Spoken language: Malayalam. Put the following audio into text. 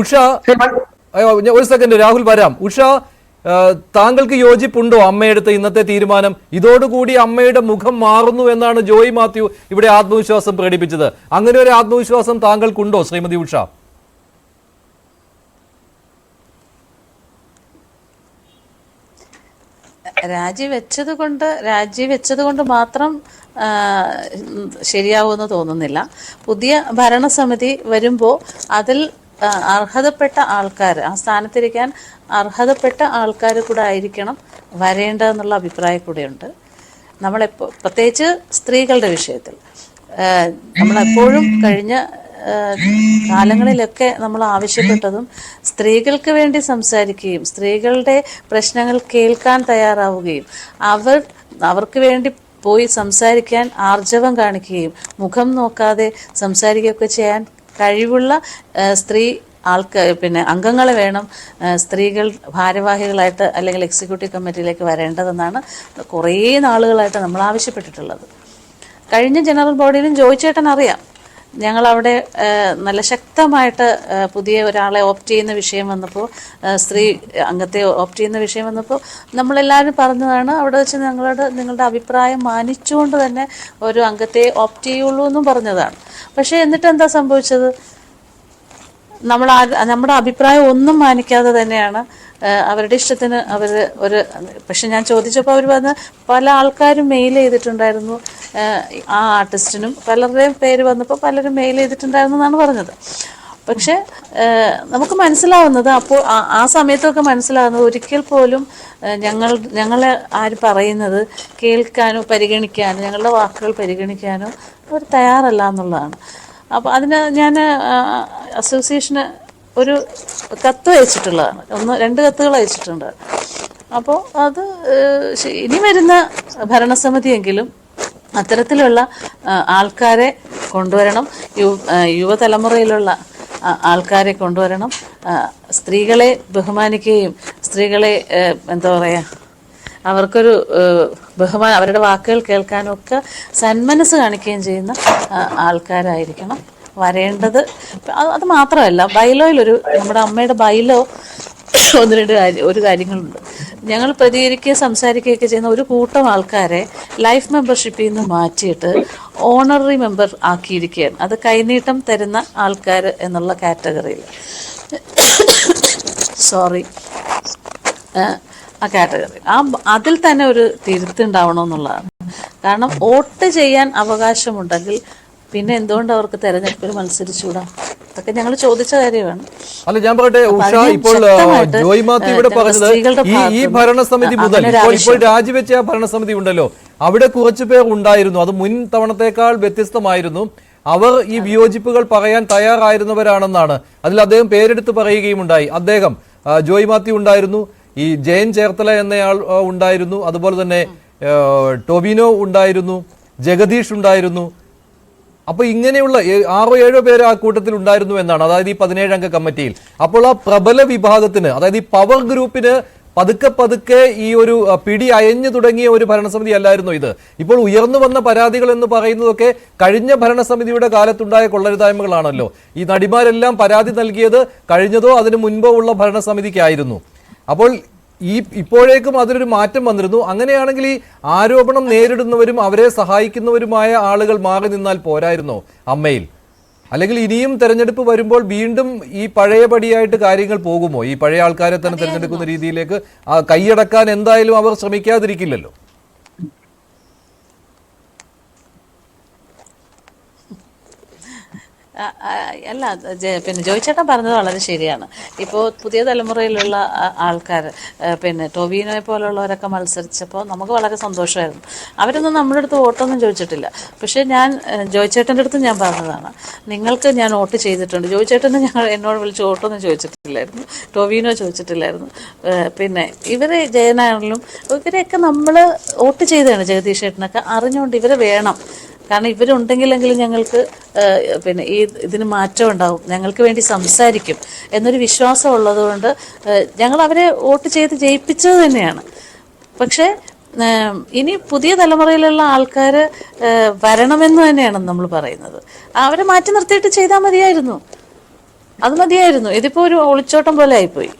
ഉഷ ഒരു സെക്കൻഡ് രാഹുൽ വരാം. ഉഷ താങ്കൾക്ക് യോജിപ്പുണ്ടോ അമ്മയെടുത്ത ഇന്നത്തെ തീരുമാനം? ഇതോടുകൂടി അമ്മയുടെ മുഖം മാറുന്നു എന്നാണ് ജോയി മാത്യു ഇവിടെ ആത്മവിശ്വാസം പ്രകടിപ്പിച്ചത്. അങ്ങനെ ഒരു ആത്മവിശ്വാസം താങ്കൾക്കുണ്ടോ ശ്രീമതി ഉഷ? രാജിവെച്ചത് കൊണ്ട് രാജിവെച്ചത് കൊണ്ട് മാത്രം ശരിയാവുമെന്ന് തോന്നുന്നില്ല. പുതിയ ഭരണസമിതി വരുമ്പോൾ അതിൽ അർഹതപ്പെട്ട ആൾക്കാർ ആ സ്ഥാനത്തിരിക്കാൻ അർഹതപ്പെട്ട ആൾക്കാർ കൂടെ ആയിരിക്കണം വരേണ്ടതെന്നുള്ള അഭിപ്രായം കൂടെയുണ്ട്. നമ്മളെപ്പോ പ്രത്യേകിച്ച് സ്ത്രീകളുടെ വിഷയത്തിൽ. നമ്മളെപ്പോഴും കഴിഞ്ഞ കാലങ്ങളിലൊക്കെ നമ്മൾ ആവശ്യപ്പെട്ടതും സ്ത്രീകൾക്ക് വേണ്ടി സംസാരിക്കുകയും സ്ത്രീകളുടെ പ്രശ്നങ്ങൾ കേൾക്കാൻ തയ്യാറാവുകയും അവർ അവർക്ക് വേണ്ടി പോയി സംസാരിക്കാൻ ആർജവം കാണിക്കുകയും മുഖം നോക്കാതെ സംസാരിക്കുകയൊക്കെ ചെയ്യാൻ കഴിവുള്ള സ്ത്രീ ആൾക്ക് പിന്നെ അംഗങ്ങളെ വേണം സ്ത്രീകൾ ഭാരവാഹികളായിട്ട് അല്ലെങ്കിൽ എക്സിക്യൂട്ടീവ് കമ്മിറ്റിയിലേക്ക് വരേണ്ടതെന്നാണ് കുറേ നാളുകളായിട്ട് നമ്മൾ ആവശ്യപ്പെട്ടിട്ടുള്ളത്. കഴിഞ്ഞ ജനറൽ ബോഡിയിലും ജോയിച്ചേട്ടൻ അറിയാം. ഞങ്ങൾ അവിടെ നല്ല ശക്തമായിട്ട് പുതിയ ഒരാളെ ഓപ്റ്റ് ചെയ്യുന്ന വിഷയം വന്നപ്പോൾ സ്ത്രീ അംഗത്തെ ഓപ്റ്റ് ചെയ്യുന്ന വിഷയം വന്നപ്പോൾ നമ്മളെല്ലാവരും പറഞ്ഞതാണ് അവിടെ വെച്ച് ഞങ്ങളോട് നിങ്ങളുടെ അഭിപ്രായം മാനിച്ചുകൊണ്ട് തന്നെ ഒരു അംഗത്തെ ഓപ്റ്റ് ചെയ്യുള്ളൂ എന്നും പറഞ്ഞതാണ്. പക്ഷേ എന്നിട്ട് എന്താ സംഭവിച്ചത്? നമ്മൾ നമ്മുടെ അഭിപ്രായം ഒന്നും മാനിക്കാതെ തന്നെയാണ് അവരുടെ ഇഷ്ടത്തിന് അവർ ഒരു പക്ഷെ ഞാൻ ചോദിച്ചപ്പോൾ അവർ വന്ന് പല ആൾക്കാരും മെയിൽ ചെയ്തിട്ടുണ്ടായിരുന്നു. ആ ആർട്ടിസ്റ്റിനും പലരുടെയും പേര് വന്നപ്പോൾ പലരും മെയിൽ ചെയ്തിട്ടുണ്ടായിരുന്നു എന്നാണ് പറഞ്ഞത്. പക്ഷെ നമുക്ക് മനസ്സിലാവുന്നത് അപ്പോൾ ആ- സമയത്തൊക്കെ മനസ്സിലാവുന്നത് ഒരിക്കൽ പോലും ഞങ്ങൾ ഞങ്ങളെ ആര് പറയുന്നത് കേൾക്കാനോ പരിഗണിക്കാനോ ഞങ്ങളുടെ വാക്കുകൾ പരിഗണിക്കാനോ അവർ തയ്യാറല്ല എന്നുള്ളതാണ്. അപ്പോൾ അതിന് ഞാൻ അസോസിയേഷന് ഒരു കത്ത് അയച്ചിട്ടുള്ളതാണ്. ഒന്ന് രണ്ട് കത്തുകൾ അയച്ചിട്ടുണ്ട്. അപ്പോൾ അത് ഇനി വരുന്ന ഭരണസമിതിയെങ്കിലും അത്തരത്തിലുള്ള ആൾക്കാരെ കൊണ്ടുവരണം. യു യുവതലമുറയിലുള്ള ആൾക്കാരെ കൊണ്ടുവരണം. സ്ത്രീകളെ ബഹുമാനിക്കുകയും സ്ത്രീകളെ എന്താ പറയുക അവർക്കൊരു ബഹുമാനം അവരുടെ വാക്കുകൾ കേൾക്കാനും ഒക്കെ സന്മനസ് കാണിക്കുകയും ചെയ്യുന്ന ആൾക്കാരായിരിക്കണം. വരേണ്ടത് അത് മാത്രമല്ല ബൈലോയിലൊരു നമ്മുടെ അമ്മയുടെ ബൈലോ ഒന്ന് രണ്ട് കാര്യം ഒരു കാര്യങ്ങളുണ്ട്. ഞങ്ങൾ പ്രതികരിക്കുകയും സംസാരിക്കുകയൊക്കെ ചെയ്യുന്ന ഒരു കൂട്ടം ആൾക്കാരെ ലൈഫ് മെമ്പർഷിപ്പിൽ നിന്ന് മാറ്റിയിട്ട് ഓണററി മെമ്പർ ആക്കിയിരിക്കുകയാണ്. അത് കൈനീട്ടം തരുന്ന ആൾക്കാർ എന്നുള്ള കാറ്റഗറിയിൽ. സോറി. ആ കാറ്റഗറി. ആ അതിൽ തന്നെ ഒരു തിരുത്തുണ്ടാവണമെന്നുള്ളതാണ് കാരണം വോട്ട് ചെയ്യാൻ അവകാശമുണ്ടെങ്കിൽ പിന്നെ എന്തുകൊണ്ട് അവർക്ക് തെരഞ്ഞെടുപ്പിൽ മത്സരിച്ചുകൂടാ? അതൊക്കെ ഞങ്ങൾ ചോദിച്ച കാര്യമാണ്. അല്ല ഞാൻ പറയട്ടെ ഉഷ ഇപ്പോൾ ജോയി മാത്യു ഇവിടെ പറഞ്ഞത് ഈ ഈ ഭരണസമിതി മുതൽ ഇപ്പോൾ ഇപ്പോൾ രാജിവെച്ച ആ ഭരണസമിതി ഉണ്ടല്ലോ അവിടെ കുറച്ചു പേർ ഉണ്ടായിരുന്നു അത് മുൻ തവണത്തേക്കാൾ വ്യത്യസ്തമായിരുന്നു. അവർ ഈ വിയോജിപ്പുകൾ പറയാൻ തയ്യാറായിരുന്നവരാണെന്നാണ്. അതിൽ അദ്ദേഹം പേരെടുത്ത് പറയുകയും ഉണ്ടായി അദ്ദേഹം ജോയി മാത്യു ഉണ്ടായിരുന്നു ഈ ജയൻ ചേർത്തല എന്നയാൾ ഉണ്ടായിരുന്നു അതുപോലെ തന്നെ ടൊവിനോ ഉണ്ടായിരുന്നു ജഗദീഷ് ഉണ്ടായിരുന്നു അപ്പൊ ഇങ്ങനെയുള്ള ആറോ ഏഴോ പേര് ആ കൂട്ടത്തിൽ ഉണ്ടായിരുന്നു എന്നാണ്. അതായത് ഈ പതിനേഴംഗ കമ്മിറ്റിയിൽ. അപ്പോൾ ആ പ്രബല വിഭാഗത്തിന് അതായത് ഈ പവർ ഗ്രൂപ്പിന് പതുക്കെ പതുക്കെ ഈ ഒരു പിടി അയഞ്ഞു തുടങ്ങിയ ഒരു ഭരണസമിതി അല്ലായിരുന്നു ഇത്. ഇപ്പോൾ ഉയർന്നു വന്ന പരാതികൾ എന്ന് പറയുന്നതൊക്കെ കഴിഞ്ഞ ഭരണസമിതിയുടെ കാലത്തുണ്ടായ കൊള്ളരുതായ്മകളാണല്ലോ. ഈ നടിമാരെല്ലാം പരാതി നൽകിയത് കഴിഞ്ഞതോ അതിനു മുൻപോ ഉള്ള ഭരണസമിതിക്കായിരുന്നു. അപ്പോൾ ഈ ഇപ്പോഴേക്കും അതിലൊരു മാറ്റം വന്നിരുന്നു. അങ്ങനെയാണെങ്കിൽ ഈ ആരോപണം നേരിടുന്നവരും അവരെ സഹായിക്കുന്നവരുമായ ആളുകൾ മാറി നിന്നാൽ പോരായിരുന്നോ അമ്മയിൽ. അല്ലെങ്കിൽ ഇനിയും തെരഞ്ഞെടുപ്പ് വരുമ്പോൾ വീണ്ടും ഈ പഴയപടിയായിട്ട് കാര്യങ്ങൾ പോകുമോ? ഈ പഴയ ആൾക്കാരെ തന്നെ തെരഞ്ഞെടുക്കുന്ന രീതിയിലേക്ക് കൈയടക്കാൻ എന്തായാലും അവർ ശ്രമിക്കാതിരിക്കില്ലല്ലോ ആ, ആ, അല്ല പിന്നെ ജോയിച്ചേട്ടൻ പറഞ്ഞത് വളരെ ശരിയാണ്. ഇപ്പോൾ പുതിയ തലമുറയിലുള്ള ആൾക്കാർ പിന്നെ ടൊവിനോയെ പോലുള്ളവരൊക്കെ മത്സരിച്ചപ്പോൾ നമുക്ക് വളരെ സന്തോഷമായിരുന്നു. അവരൊന്നും നമ്മുടെ അടുത്ത് വോട്ടൊന്നും ചോദിച്ചിട്ടില്ല. പക്ഷേ ഞാൻ ജോയിച്ചേട്ടന്റെ അടുത്ത് ഞാൻ പറഞ്ഞതാണ്. നിങ്ങൾക്ക് ഞാൻ വോട്ട് ചെയ്തിട്ടുണ്ട്. ജോയിച്ചേട്ടന് ഞങ്ങൾ എന്നോട് വിളിച്ച് വോട്ടൊന്നും ചോദിച്ചിട്ടില്ലായിരുന്നു. ടൊവിനോ ചോദിച്ചിട്ടില്ലായിരുന്നു. പിന്നെ ഇവരെ ജയനാണെങ്കിലും ഇവരെയൊക്കെ നമ്മൾ വോട്ട് ചെയ്തതാണ് ജഗദീഷ് ചേട്ടനൊക്കെ അറിഞ്ഞുകൊണ്ട് ഇവരെ വേണം. കാരണം ഇവരുണ്ടെങ്കിലെങ്കിലും ഞങ്ങൾക്ക് പിന്നെ ഈ ഇതിന് മാറ്റം ഉണ്ടാവും. ഞങ്ങൾക്ക് വേണ്ടി സംസാരിക്കും എന്നൊരു വിശ്വാസം ഉള്ളതുകൊണ്ട് ഞങ്ങൾ അവരെ വോട്ട് ചെയ്ത് ജയിപ്പിച്ചത് തന്നെയാണ്. പക്ഷേ ഇനി പുതിയ തലമുറയിലുള്ള ആൾക്കാർ വരണമെന്ന് തന്നെയാണ് നമ്മൾ പറയുന്നത്. അവരെ മാറ്റി നിർത്തിയിട്ട് ചെയ്താൽ മതിയായിരുന്നു. അത് മതിയായിരുന്നു. ഇതിപ്പോൾ ഒരു ഒളിച്ചോട്ടം പോലെ ആയിപ്പോയി.